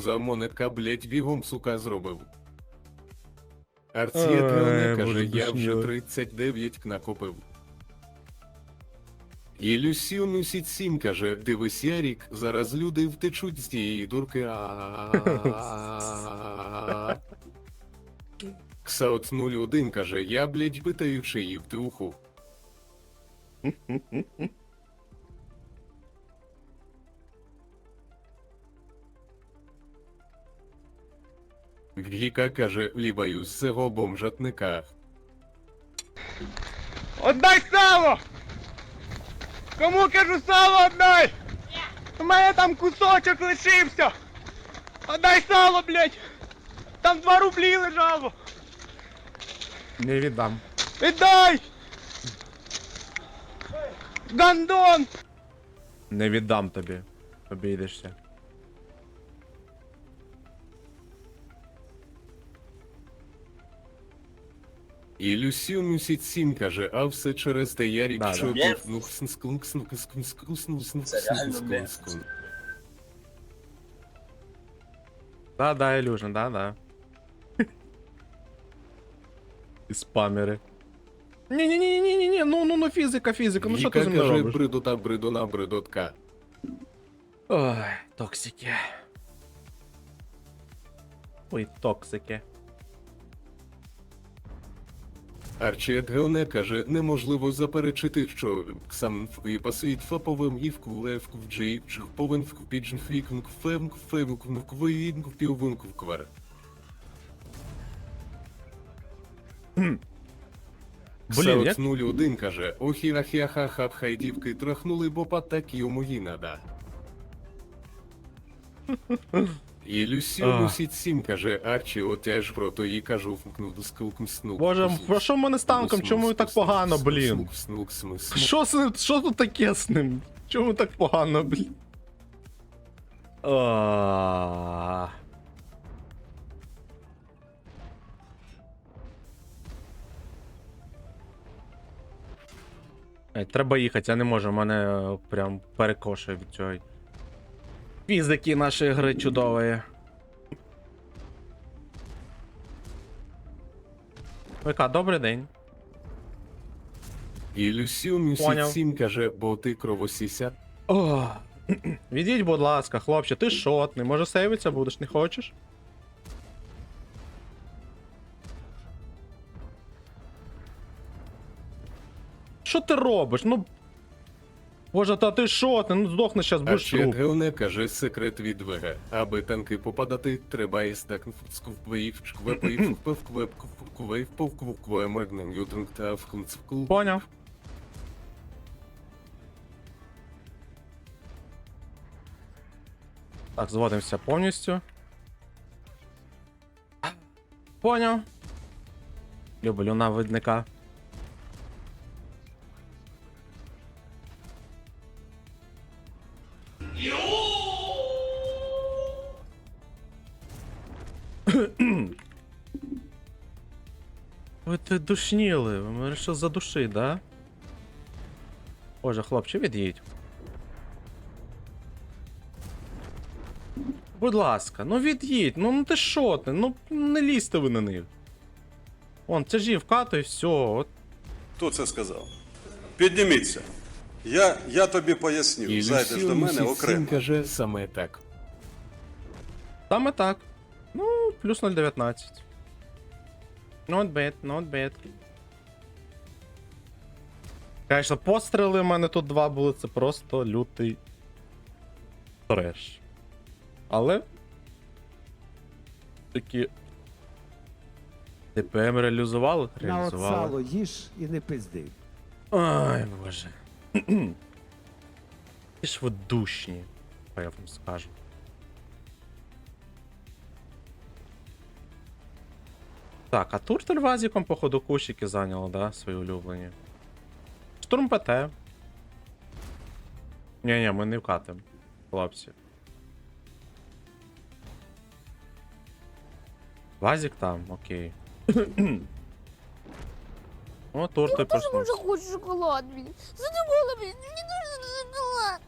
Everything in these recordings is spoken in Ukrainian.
За монетка, блять, бігом, сука, зробив. Ой, Арцієт каже, я вже душніло. 39 накопив. І Люсіон 7 каже, дивись, Ярік, зараз люди втечуть з тієї дурки. Ксаут 01 каже, я, блять, питаю шиї в труху. Віка каже, лібаю з цього бомжатника. Отдай сало! Кому кажу сало отдай! У мене там кусочок лишився! Отдай сало, блядь! Там два рублі лежало! Не віддам. Віддай! Гандон! Не віддам тобі. Обійдешся. І Люсіон мусить сім каже, а все через те Ярік Да, що да. був, ну Це реально мем. Да, да, Ілюжин, да, да. І спамери. Ні-ні-ні-ні-ні, ну, ну, ну, фізика, фізика, ну що ти Віка зі мною каже, робиш? бридота бридона бридотка. Ой, токсики. Ой, токсики. Арчіет Геоне каже, неможливо заперечити, що сам і посвіт фаповим і вкулев вджий, повен вкупіджн фікнг фемк фемк вквинг піввунг вквар. Блін, як... 01 каже, охірахіаха хай дівки трахнули, бо па так йому їй нада. І Ах. усіть сім каже, Арчі, от я ж про то їй кажу, вмкнув до скилком снук. Боже, про що в мене з танком? Чому так погано, блін? Снук, снук. Що, з- що тут таке з ним? Чому так погано, блін? А. Ей, Треба їхати, я не можу, мене е, прям перекошує від цього. Фізики нашої гри чудової. ВК, добрий день. І Люсіон усіть Поняв. сім каже, бо ти кровосіся. О, відійдь, будь ласка, хлопче, ти шотний, може сейвитися будеш, не хочеш? Що ти робиш? Ну. Боже, та ти шотний, ну здохнеш зараз, будеш Арчіет труп. Геоне каже, секрет від ВГ. Аби танки попадати, треба і стак впевквеп, квейв, повквукве, мегнем, ютинг та вхнцвкл. Поняв. Так, зводимося повністю. Поняв. Люблю навидника. Ви ти душніли, ви мене що задушить, да? Боже, хлопче, від'їдь. Будь ласка, ну від'їдь, ну, ну ти що ти, ну не лізьте ви на них. Вон, тяжі вкатуй, все, от. Хто це сказав? Підніміться. Я, я тобі поясню. І Зайдеш до мене окремо. каже, саме так. Саме так. Ну, плюс 0.19. Not bad, not bad. Конечно, постріли в мене тут два були, це просто лютий треш. Але. Такі. ТПМ реалізували? На от Реалізували. їж і не пизди. Ай, боже. Які ж ви душні, я вам скажу. Так, а Туртель вазіком, походу, кущики зайняло, да, свої улюблені. Штурм ПТ. Ні-ні, ми не вкатим, хлопці. Вазік там, окей. О, торти Я тоже проснувся. уже хочу шоколад, блин. Задумала, блин. Мне нужен шоколад.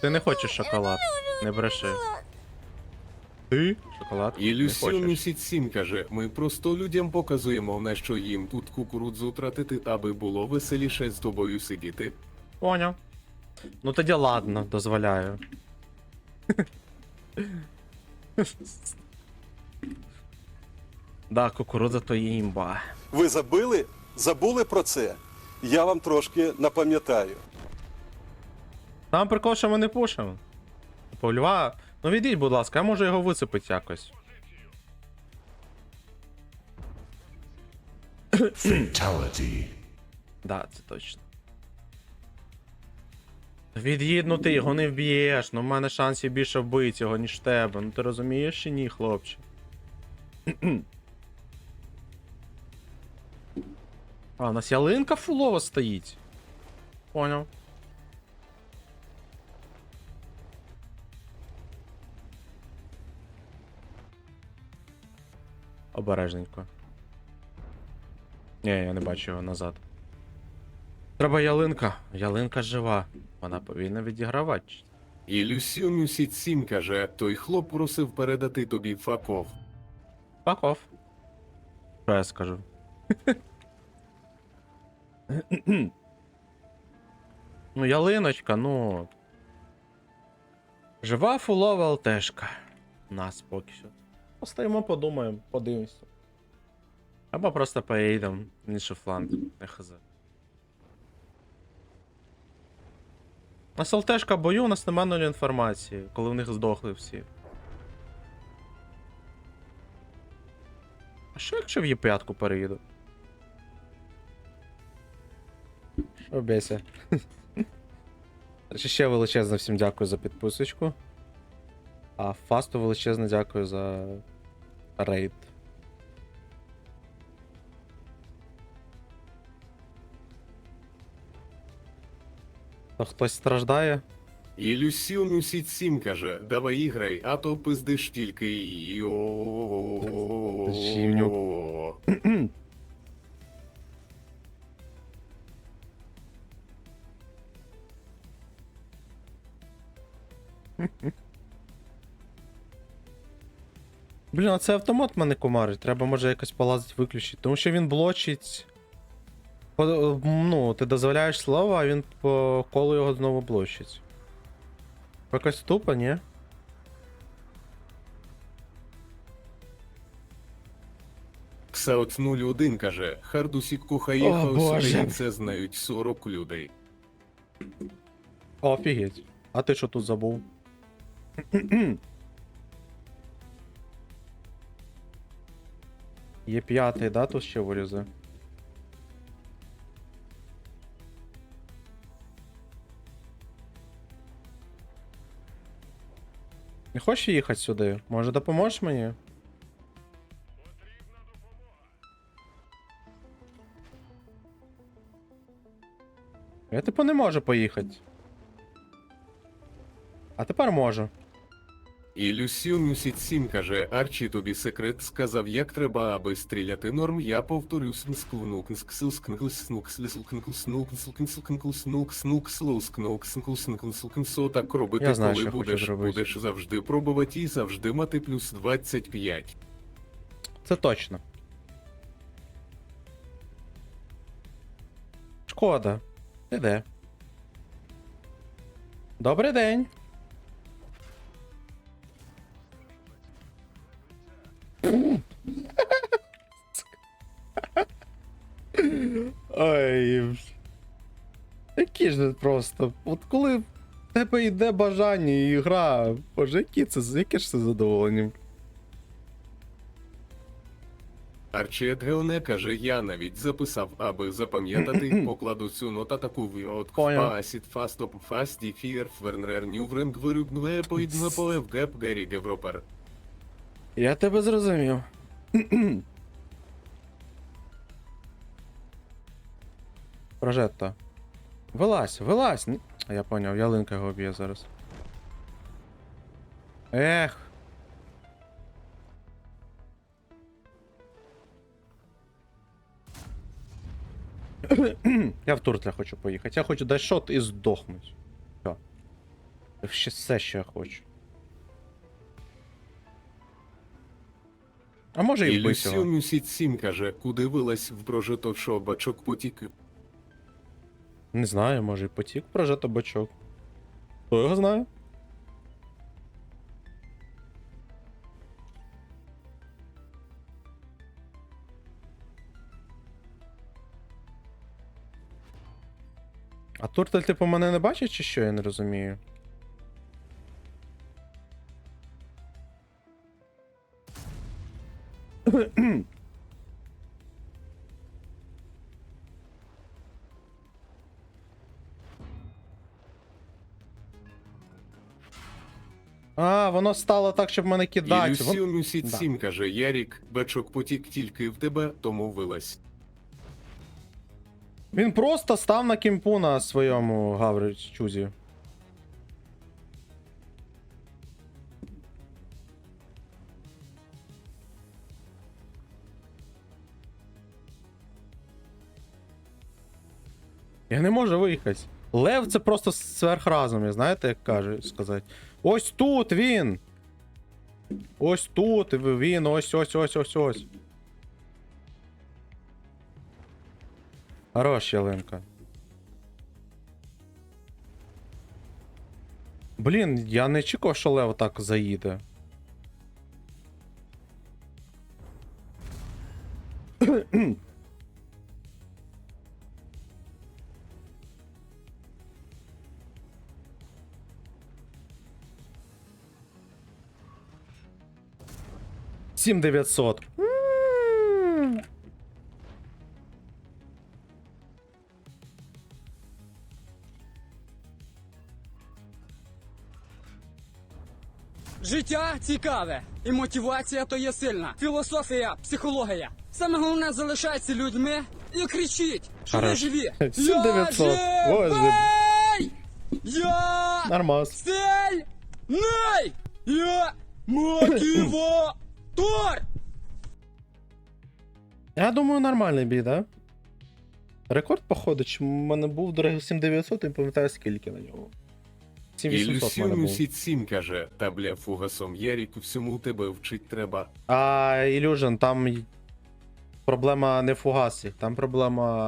Ти не хочеш шоколад, не бреши. Ти? Шоколад? І Не Люсіон хочеш? місяць сім каже, ми просто людям показуємо, на що їм тут кукурудзу тратити, аби було веселіше з тобою сидіти. Поняв. Ну тоді ладно, дозволяю. да, кукурудза то є імба. Ви забили? Забули про це? Я вам трошки напам'ятаю. Там прикол, що ми не пушимо. Льва. Ну відійдь, будь ласка, я можу його вицепити якось. Да, це точно. Від'їдь, ну ти його не вб'єш, ну в мене шансів більше вбити його, ніж в тебе. Ну ти розумієш чи ні, хлопче? А, у нас ялинка фулова стоїть. Поняв. Обережненько. Ні, я не бачу його назад. Треба ялинка. Ялинка жива. Вона повинна відігравати. І Люсіон місяць сім каже, той хлоп просив передати тобі факов. Паков. Що я скажу? ну, ялиночка, ну. Жива фулова ЛТшка. У нас поки що. Постоїмо, подумаємо, подивимося. Або просто поїдемо в інший фланг, не хз. У нас бою, у нас немає нуль інформації, коли в них здохли всі. А що якщо в Є5 переїду? Що бейся? Речі, ще величезне всім дякую за підписочку. А Фасту величезне дякую за рейд. То хтось страждає? І Люсіон місяць сім каже, давай іграй, а то пиздиш тільки йо. Блін, а це автомат мене комарить. Треба може якось полазити виключити. Тому що він блочить. Ну, ти дозволяєш слово, а він по колу його знову блочить. Якось тупо, ні? Ксаут 01 каже, Хардусік О, Кухаєха Боже. це знають 40 людей. Офігеть. А ти що тут забув? Є п'ятий, да, тут ще вирізе? Не хочеш їхати сюди? Може допоможеш мені? Я типу не можу поїхати. А тепер можу. І Люсіон сім каже, Арчі тобі секрет сказав, як треба, аби стріляти норм, я повторю так робити, коли будеш, будеш завжди пробувати і завжди мати плюс 25. Це точно. Шкода. Ти де? Добрий день. Ой. Які ж просто. От коли в тебе йде бажання і гра. Боже, які це, яке ж це задоволення? Арчі Едгеоне каже, я навіть записав, аби запам'ятати, покладу цю нотатаку в от Понял. Фасіт, Фастоп, Фасті, Фір, Фернер, Нювренг, Вирюбнуе, Поїднуе, Поев, Геп, Гері, Девропер. Я тебе зрозумів. Прожетто. Вилазь, вилазь. А я поняв, ялинка його б'є зараз. Ех. я в Туртля хочу поїхати. Я хочу дати шот і здохнуть. Все. Ще все, що я хочу. А може і вбив його. Люсю Мюсіт 7 каже, куди вилазь в прожито, що бачок потік. Не знаю, може і потік прожито бачок. Хто його знає? А Туртель, типу, мене не бачить, чи що, я не розумію. А, воно стало так, щоб мене кидати. Мюсіт Да. 7 каже, Ярік, бачок потік тільки в тебе, тому вилазь. Він просто став на кімпу на своєму гавричузі. Я не можу виїхати. Лев це просто сверхразум, знаєте, як каже сказати. Ось тут він! Ось тут він, ось ось ось ось ось. Хорош, ялинка. Блін, я не чекав, що Лев так заїде. Сім дев'ятсот. Життя цікаве, і мотивація то є сильна. Філософія, психологія. Саме головне залишайтеся людьми і кричіть, що ви живі. 7900. Я Боже. живий! Я Нормас. сильний! Я мотиватор! Я думаю, нормальний бій, да? Рекорд, походу, чи в мене був дорогі 7900, не пам'ятаю скільки на нього. І 7800 в Люсю мене був. Мюсіт 7 каже, та бля, фугасом Ярік, всьому тебе вчить треба. А Ілюжин, там проблема не в фугасі, там проблема